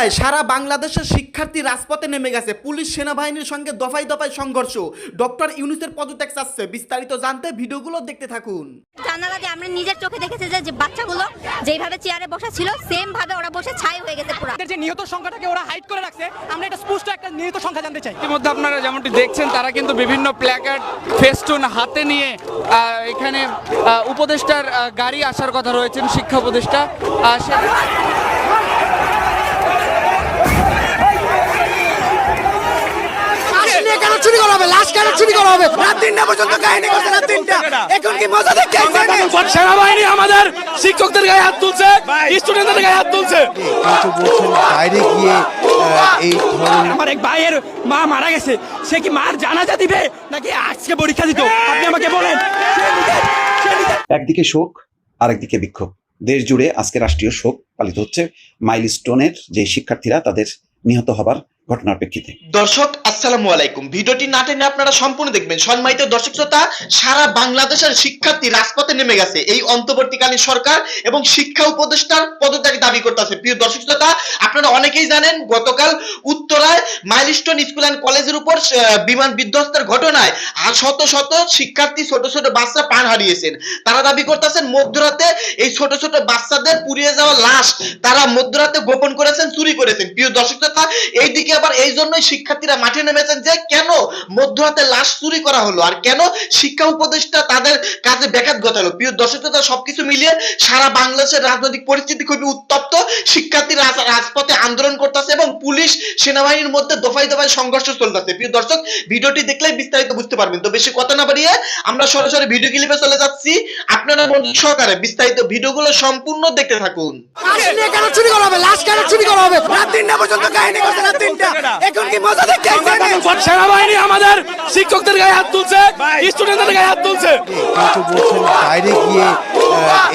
কথায় সারা বাংলাদেশের শিক্ষার্থী রাজপথে নেমে গেছে। পুলিশ সেনাবাহিনীর সঙ্গে দফায় দফায় সংঘর্ষ। ডক্টর ইউনুসের পদত্যাগ চাচ্ছে। বিস্তারিত জানতে ভিডিওগুলো দেখতে থাকুন। জানালা দিয়ে আমরা নিজের চোখে দেখেছি যে যে বাচ্চাগুলো যেইভাবে চেয়ারে বসা ছিল সেম ভাবে ওরা বসে ছাই হয়ে গেছে পুরো। যে নিহত সংখ্যাটাকে ওরা হাইড করে রাখছে আমরা এটা স্পষ্ট একটা নিহত সংখ্যা জানতে চাই। ইতিমধ্যে আপনারা যেমনটি দেখছেন তারা কিন্তু বিভিন্ন প্ল্যাকার্ড ফেস্টুন হাতে নিয়ে আহ, এখানে আহ, উপদেষ্টার গাড়ি আসার কথা রয়েছেন শিক্ষা উপদেষ্টা। চুরি করা হবে লাশ কেন চুরি করা হবে? রাত তিনটা পর্যন্ত কাহিনী করছে রাত তিনটা। এখন কি মজা দেখতে সেনাবাহিনী আমাদের শিক্ষকদের গায়ে হাত তুলছে স্টুডেন্টদের গায়ে হাত তুলছে। কিন্তু বলছেন বাইরে গিয়ে এই আমার এক ভাইয়ের মা মারা গেছে। সে কি মার জানাজা দিবে নাকি আজকে পরীক্ষা দিত? আপনি আমাকে বলেন। একদিকে শোক আরেকদিকে বিক্ষোভ। দেশ জুড়ে আজকে রাষ্ট্রীয় শোক পালিত হচ্ছে। মাইলস্টোনের যে শিক্ষার্থীরা তাদের নিহত হবার ঘটনার প্রেক্ষিতে। দর্শক, আসসালামু আলাইকুম। ভিডিওটি না টেনে আপনারা সম্পূর্ণ দেখবেন। সম্মানিত দর্শক শ্রোতা, সারা বাংলাদেশের শিক্ষার্থী রাজপথে নেমে গেছে। এই অন্তর্বর্তীকালীন সরকার এবং শিক্ষা উপদেষ্টার পদত্যাগ দাবি করতেছে। প্রিয় দর্শক শ্রোতা, আপনারা অনেকেই জানেন, গতকাল উত্তরায় মাইলস্টোন স্কুল অ্যান্ড কলেজের উপর বিমান বিধ্বস্তের ঘটনায় আর শত শত শিক্ষার্থী, ছোট ছোট বাচ্চা প্রাণ হারিয়েছেন। তারা দাবি করতেছেন, মধ্যরাতে এই ছোট ছোট বাচ্চাদের পুড়িয়ে যাওয়া লাশ তারা মধ্যরাতে গোপন করেছেন, চুরি করেছেন। প্রিয় দর্শক শ্রোতা, এইদিকে আবার এই জন্যই শিক্ষার্থীরা মাঠে নেমেছেন যে, কেন মধ্যরাতে লাশ চুরি করা হলো? আর কেন শিক্ষা উপদেষ্টা তাদের কাজে ব্যাঘাত ঘটালো? প্রিয় দর্শক শ্রোতা, সবকিছু মিলিয়ে সারা বাংলাদেশের রাজনৈতিক পরিস্থিতি খুবই উত্তপ্ত শিক্ষার্থীরা রাজপথে আন্দোলন করতেছে এবং পুলিশ সেনাবাহিনীর মধ্যে দফায় দফায় সংঘর্ষ চলতেছে। প্রিয় দর্শক ভিডিওটি দেখলে বিস্তারিত বুঝতে পারবেন। তো বেশি কথা না বাড়িয়ে আমরা সরাসরি ভিডিও ক্লিপে চলে যাচ্ছি। আপনারা সহকারে বিস্তারিত ভিডিওগুলো সম্পূর্ণ দেখতে থাকুন। লাশ কেন চুরি করা হবে লাশ কেন চুরি করা হবে। রাত তিনটা পর্যন্ত কাহিনী করছে রাত তিনটা। এখন কি মজা দেখতে সেনাবাহিনী আমাদের শিক্ষকদের গায়ে হাত তুলছে স্টুডেন্টদের গায়ে হাত তুলছে। কিন্তু বলছেন বাইরে গিয়ে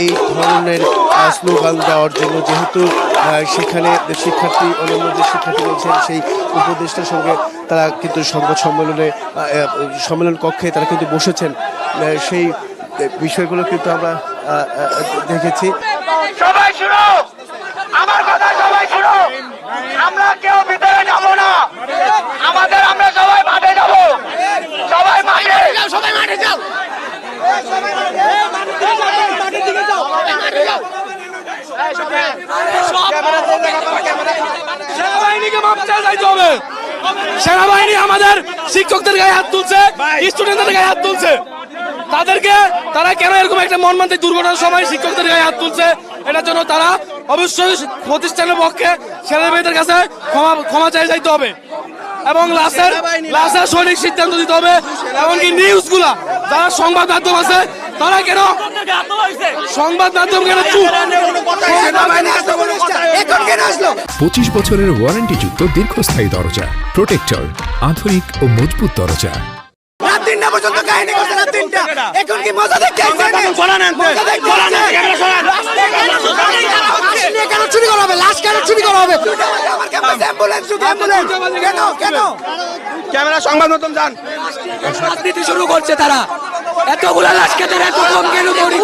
এই ধরনের আহ, স্লোগান দেওয়ার জন্য যেহেতু সেখানে শিক্ষার্থী অন্যান্য যে শিক্ষার্থী রয়েছেন সেই উপদেষ্টার সঙ্গে তারা কিন্তু সংবাদ সম্মেলনে সম্মেলন কক্ষে তারা কিন্তু বসেছেন। সেই বিষয়গুলো কিন্তু আমরা দেখেছি। সবাই শুনো! আমার কথা সবাই শুনো! আমরা কেউ ভিতরে যাব না! আমাদের আমরা সবাই মাঠে যাব! সবাই মাঠে! সবাই মাঠে যাও! সেনাবাহিনীকে মাপ চাই যাইতে হবে সেনাবাহিনী আমাদের শিক্ষকদের গায়ে হাত তুলছে স্টুডেন্টদের গায়ে হাত তুলছে। তাদেরকে তারা কেন এরকম একটা মর্মান্তিক দুর্ঘটনার সময় শিক্ষকদের গায়ে হাত তুলছে? এটার জন্য তারা অবশ্যই প্রতিষ্ঠানের পক্ষে মেয়েদের কাছে ক্ষমা ক্ষমা চাই যাইতে হবে। এবং লাশের লাশের সঠিক সিদ্ধান্ত দিতে হবে। এমনকি নিউজগুলা যারা সংবাদ মাধ্যম আছে তারা কেন? সংবাদ মাধ্যম কেন চুপ? এখন কেন আসলো পঁচিশ বছরের ওয়ারেন্টিযুক্ত দীর্ঘস্থায়ী দরজা প্রোটেক্টর আধুনিক ও মজবুত দরজা। তিনটা পর্যন্ত কাহিনী করছে রাত তিনটা। এখন কি মজা দেখতে কেন চুরি করা হবে লাশ কেন চুরি করা হবে আমার ক্যাম্পাসে অ্যাম্বুলেন্স শুধু অ্যাম্বুলেন্স কেন কেন? ক্যামেরা সংবাদ মাধ্যম যান। রাজনীতি শুরু করছে তারা। এতগুলা লাশকে এত কম কেন পাবে?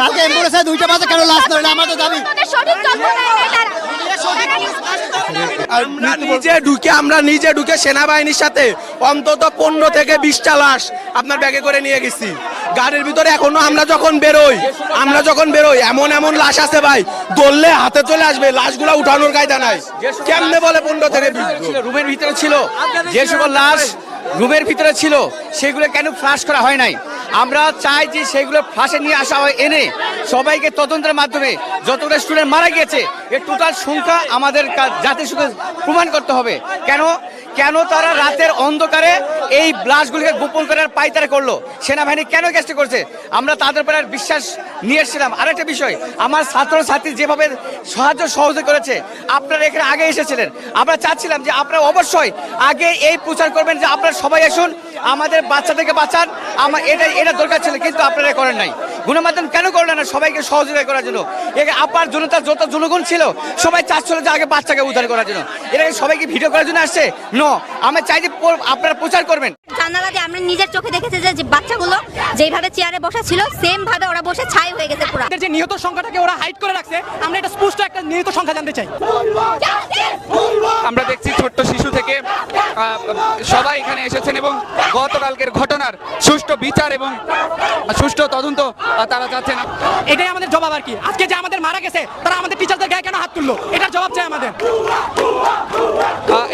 কালকে অ্যাম্বুলেন্সে দুইটা বাজে কেন লাশ ধরে আমাদের দাবি। সঠিক আমরা নিজে ঢুকে আমরা নিজে ঢুকে সেনাবাহিনীর সাথে অন্তত পনেরো থেকে বিশটা লাশ আপনার ব্যাগে করে নিয়ে গেছি। গাড়ির ভিতরে এখনও আমরা যখন বেরোই আমরা যখন বেরোই এমন এমন লাশ আছে ভাই দললে হাতে চলে আসবে লাশগুলা উঠানোর কায়দা নাই। কেমনে বলে পনেরো থেকে বিশ? রুমের ভিতরে ছিল। যে সকল লাশ রুমের ভিতরে ছিল, সেগুলো কেন ফ্লাশ করা হয় নাই? আমরা চাই যে সেগুলো ফাঁসে নিয়ে আসা হয়, এনে সবাইকে তদন্তের মাধ্যমে যতগুলো স্টুডেন্ট মারা গিয়েছে, এর টোটাল সংখ্যা আমাদের জাতির সঙ্গে প্রমাণ করতে হবে। কেন? কেন তারা রাতের অন্ধকারে এই ব্লাশগুলিকে গোপন করার পাইতারা করল? সেনাবাহিনী কেন চেষ্টা করছে? আমরা তাদের উপরে বিশ্বাস নিয়ে এসেছিলাম। আরেকটা বিষয়, আমার ছাত্র ছাত্রী যেভাবে সাহায্য সহযোগ করেছে, আপনারা এখানে আগে এসেছিলেন। আমরা চাচ্ছিলাম যে আপনারা অবশ্যই আগে এই প্রচার করবেন যে আপনারা সবাই আসুন, আমাদের বাচ্চাদেরকে বাঁচান, আমার এটা এটা দরকার ছিল, কিন্তু আপনারা করেন নাই। গুণমাধ্যম কেন করলেন না সবাইকে সহযোগিতা করার জন্য? আপার জনতার যত জনগণ ছিল, সবাই চাচ্ছিল যে আগে বাচ্চাকে উদ্ধার করার জন্য। এটাকে সবাইকে ভিডিও করার জন্য আসছে? ন আমরা চাই যে আপনারা প্রচার করবেন। জানালা দিয়ে আমরা নিজের চোখে দেখেছি যে যে বাচ্চাগুলো যেইভাবে চেয়ারে বসা ছিল সেম ভাবে ওরা বসে ছাই হয়ে গেছে পুরো। যে নিহত সংখ্যাটাকে ওরা হাইড করে রাখছে আমরা এটা স্পষ্ট একটা নিহত সংখ্যা জানতে চাই। আমরা দেখছি সবাই এখানে এসেছেন এবং গতকালকের ঘটনার সুষ্ঠু বিচার এবং সুষ্ঠু তদন্ত তারা চাচ্ছেন এটাই আমাদের জবাব আর কি। আজকে যে আমাদের মারা গেছে তারা আমাদের টিচারদের গায়ে কেন হাত তুললো? এটার জবাব চাই আমাদের।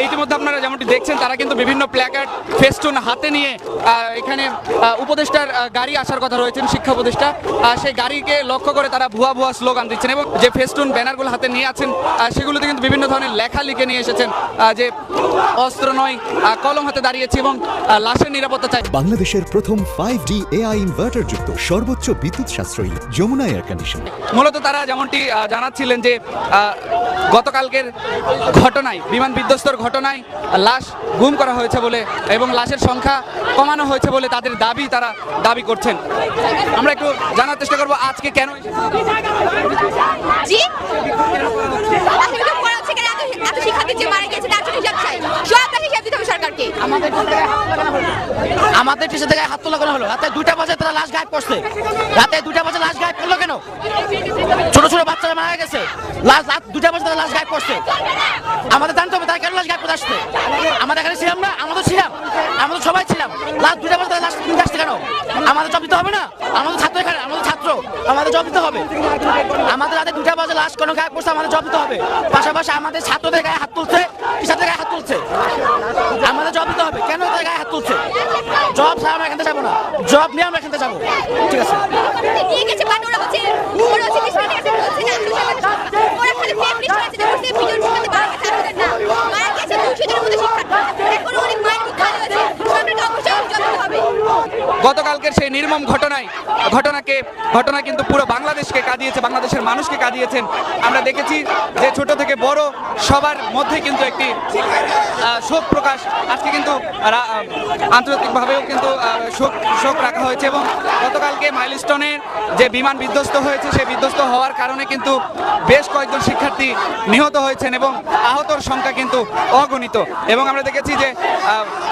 ইতিমধ্যে আপনারা যেমনটি দেখছেন তারা কিন্তু বিভিন্ন প্ল্যাকার্ড ফেস্টুন হাতে নিয়ে এখানে উপদেষ্টার গাড়ি আসার কথা রয়েছেন শিক্ষা উপদেষ্টা। সেই গাড়িকে লক্ষ্য করে তারা ভুয়া ভুয়া স্লোগান দিচ্ছেন এবং যে ফেস্টুন ব্যানারগুলো হাতে নিয়ে আছেন সেগুলোতে কিন্তু বিভিন্ন ধরনের লেখা লিখে নিয়ে এসেছেন যে অস্ত্র নয় আহ, কলম হাতে দাঁড়িয়েছি এবং লাশের নিরাপত্তা চাই। বাংলাদেশের প্রথম ফাইভ ডি এআই ইনভার্টার যুক্ত সর্বোচ্চ বিদ্যুৎ সাশ্রয়ী যমুনা এয়ার কন্ডিশন মূলত তারা যেমনটি জানাচ্ছিলেন যে গতকালকের ঘটনায় বিমান বিধ্বস্তর ঘটনায় লাশ গুম করা হয়েছে বলে এবং লাশের সংখ্যা কমানো হয়েছে বলে তাদের দাবি তারা দাবি করছেন। আমরা একটু জানার চেষ্টা করব আজকে কেন জি? শিক্ষার্থী যে মারা গেছে তার জন্য হিসাব চাই। সবটা হিসাব দিতে হবে সরকারকে। আমাদের টিচার থেকে হাত তোলা কেন হলো। রাতে দুইটা বাজে তারা লাশ গায়েব করছে। রাতে দুইটা বাজে লাশ গায়েব করল কেন? ছোট ছোট বাচ্চারা মারা গেছে। লাশ রাত দুইটা বাজে তারা লাশ গায়েব করছে। আমাদের জানতে হবে তারা কেন লাশ গায়েব করে আসছে? আমাদের এখানে ছিলাম না, আমরা তো ছিলাম। আমরা তো সবাই ছিলাম। লাশ দুইটা বাজে তারা লাশ কিনতে আসছে কেন? আমাদের জব দিতে হবে না? আমাদের ছাত্র এখানে, আমাদের ছাত্র। আমাদের জব দিতে হবে। আমাদের রাতে দুইটা বাজে লাশ কেন গায়েব করছে আমাদের জব দিতে হবে। পাশাপাশি আমাদের ছাত্রদের গায়ে হাত তুলছে। টিচারদের গায়ে হাত তুলছে। আমাদের জব দিতে হবে, কেন তাদের গায়ে হাত তুলছে? জব ছাড়া আমরা এখানে যাব না। জব নিয়ে আমরা এখানে যাব। ঠিক আছে? ওরা হচ্ছে ওরা হচ্ছে কিছু নিয়ে গেছে বলছে না ওরা খালি ফেক নিউজ হয়েছে যে বলছে ভিডিও ঢুকাতে মারা গেছে আমাদের না মারা গেছে দুশো জনের মধ্যে শিক্ষার্থী এখন অনেক মায়ের মুখ খালি হয়েছে সরকারকে অবশ্যই জবাব দিতে হবে গতকালকের সেই নির্মম ঘটনায়, ঘটনাকে ঘটনা কিন্তু পুরো বাংলাদেশকে কাঁদিয়েছে, বাংলাদেশের মানুষকে কাঁদিয়েছেন। আমরা দেখেছি যে ছোট থেকে বড় সবার মধ্যে কিন্তু একটি শোক প্রকাশ। আজকে কিন্তু আন্তর্জাতিকভাবেও কিন্তু শোক শোক রাখা হয়েছে এবং গতকালকে মাইলস্টোনের যে বিমান বিধ্বস্ত হয়েছে, সেই বিধ্বস্ত হওয়ার কারণে কিন্তু বেশ কয়েকজন শিক্ষার্থী নিহত হয়েছেন এবং আহতর সংখ্যা কিন্তু অগণিত। এবং আমরা দেখেছি যে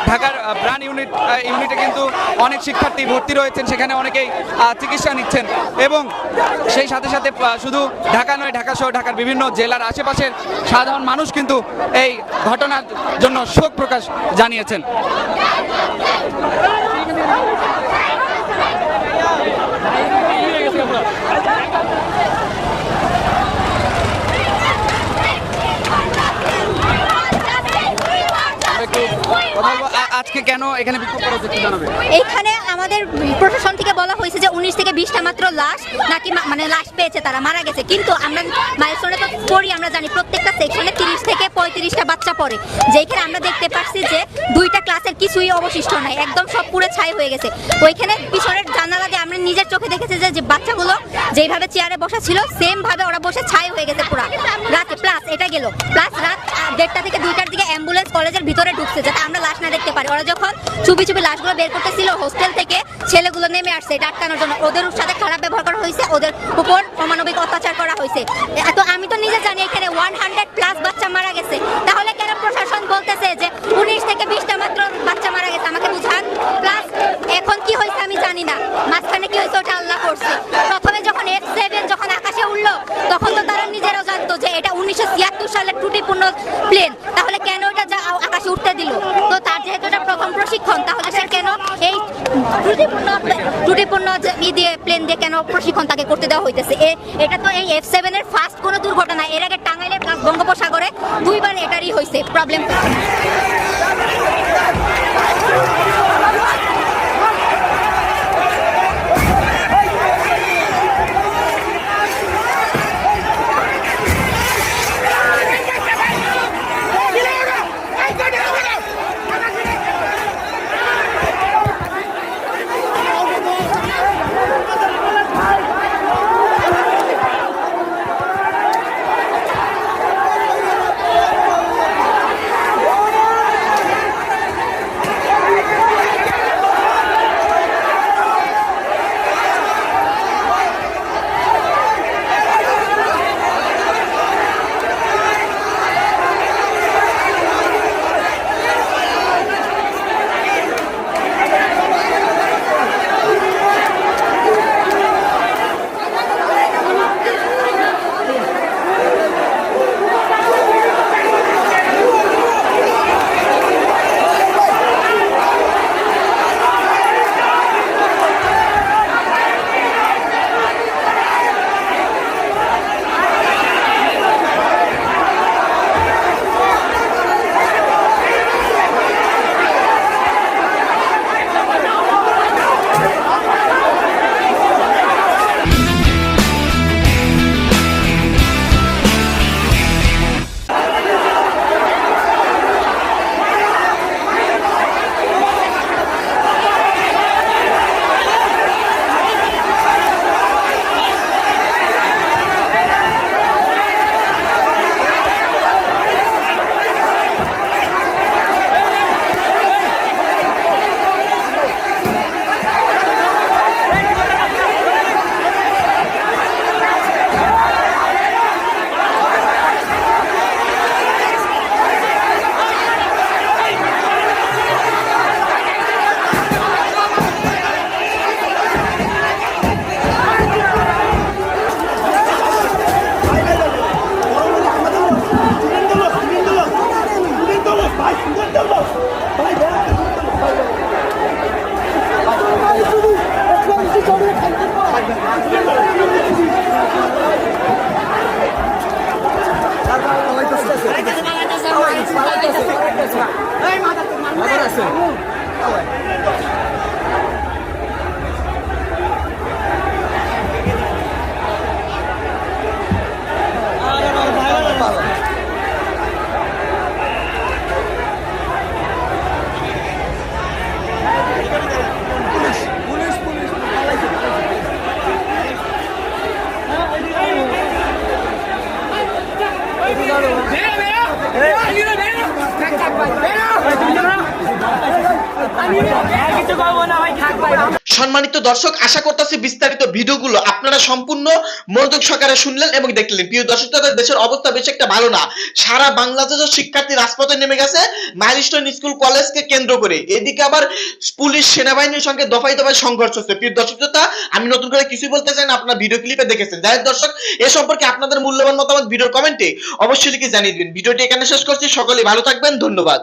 ঢাকার প্রাণ ইউনিট ইউনিটে কিন্তু অনেক শিক্ষার্থী ভর্তি রয়েছেন, সেখানে অনেকেই চিকিৎসা নিচ্ছেন। এবং সেই সাথে সাথে শুধু ঢাকা নয়, ঢাকা সহ ঢাকার বিভিন্ন জেলার আশেপাশের সাধারণ মানুষ কিন্তু এই ঘটনার জন্য শোক প্রকাশ জানিয়েছেন। আজকে কেন এখানে বিক্ষোভ করা হচ্ছে একটু জানাবেন এইখানে আমাদের প্রশাসন থেকে বলা হয়েছে যে উনিশ থেকে বিশটা মাত্র লাশ নাকি মানে লাশ পেয়েছে তারা, মারা গেছে। কিন্তু আমরা মাইলস্টোনে তো পড়ি, আমরা জানি প্রত্যেকটা সেকশনে তিরিশ থেকে পঁয়ত্রিশটা বাচ্চা পড়ে। যেখানে আমরা দেখতে পাচ্ছি যে দুইটা ক্লাসের কিছুই অবশিষ্ট নাই, একদম সব পুরো ছাই হয়ে গেছে। ওইখানে পিছনের জানালা দিয়ে আমরা নিজের চোখে দেখেছি যে বাচ্চাগুলো যেইভাবে চেয়ারে বসা ছিল সেম ভাবে ওরা বসে ছাই হয়ে গেছে পুরো। রাতে প্লাস এটা গেল। প্লাস রাত দেড়টা থেকে দুইটার দিকে অ্যাম্বুলেন্স কলেজের ভিতরে ঢুকছে যাতে আমরা লাশ না দেখতে পারি। ওরা যখন চুপি চুপি লাশগুলো বের করতেছিল হোস্টেল থেকে, ছেলেগুলো নেমে আসছে এটা আটকানোর জন্য। ওদের সাথে খারাপ ব্যবহার করা হয়েছে, ওদের উপর অমানবিক অত্যাচার করা হয়েছে। তো আমি তো নিজে জানি এখানে ওয়ান হান্ড্রেড প্লাস বাচ্চা মারা গেছে। তাহলে কেন প্রশাসন বলতেছে যে উনিশ থেকে বিশটা মাত্র বাচ্চা মারা গেছে? আমাকে বুঝান। প্লাস এখন কি হয়েছে আমি জানি না। মাঝখানে কি হয়েছে ওটা আল্লাহ করছে। প্রথমে যখন এফ সেভেন যখন আকাশে উঠল তখন তো তারা নিজেরাও জানতো যে এটা উনিশশো ছিয়াত্তর সালের ত্রুটিপূর্ণ প্লেন তাহলে কেন এটা যা আ- আকাশে উঠতে দিল তো তার যেহেতু এটা প্রথম প্রশিক্ষণ তাহলে সে কেন এই ত্রুটিপূর্ণ ত্রুটিপূর্ণ ই দিয়ে প্লেন দিয়ে কেন প্রশিক্ষণ তাকে করতে দেওয়া হইতেছে? এটা তো এই এফ সেভেনের ফার্স্ট কোনো দুর্ঘটনা। এর আগে টাঙ্গাইলের বঙ্গোপসাগরে দুইবার এটারই হয়েছে প্রবলেম দর্শক, আশা করতেছি বিস্তারিত ভিডিওগুলো আপনারা সম্পূর্ণ মনোযোগ সহকারে শুনলেন এবং দেখলেন। প্রিয় দর্শক দেশের অবস্থা বেশ একটা ভালো না। সারা বাংলাদেশের শিক্ষার্থী রাজপথে নেমে গেছে মাইলস্টোন স্কুল কলেজকে কেন্দ্র করে। এদিকে আবার পুলিশ সেনাবাহিনীর সঙ্গে দফায় দফায় সংঘর্ষ হচ্ছে। প্রিয় দর্শক আমি নতুন করে কিছুই বলতে চাই না, আপনারা ভিডিও ক্লিপে দেখেছেন। যাই দর্শক, এ সম্পর্কে আপনাদের মূল্যবান মতামত ভিডিওর কমেন্টে অবশ্যই লিখে জানিয়ে দিবেন। ভিডিওটি এখানে শেষ করছি। সকলে ভালো থাকবেন। ধন্যবাদ।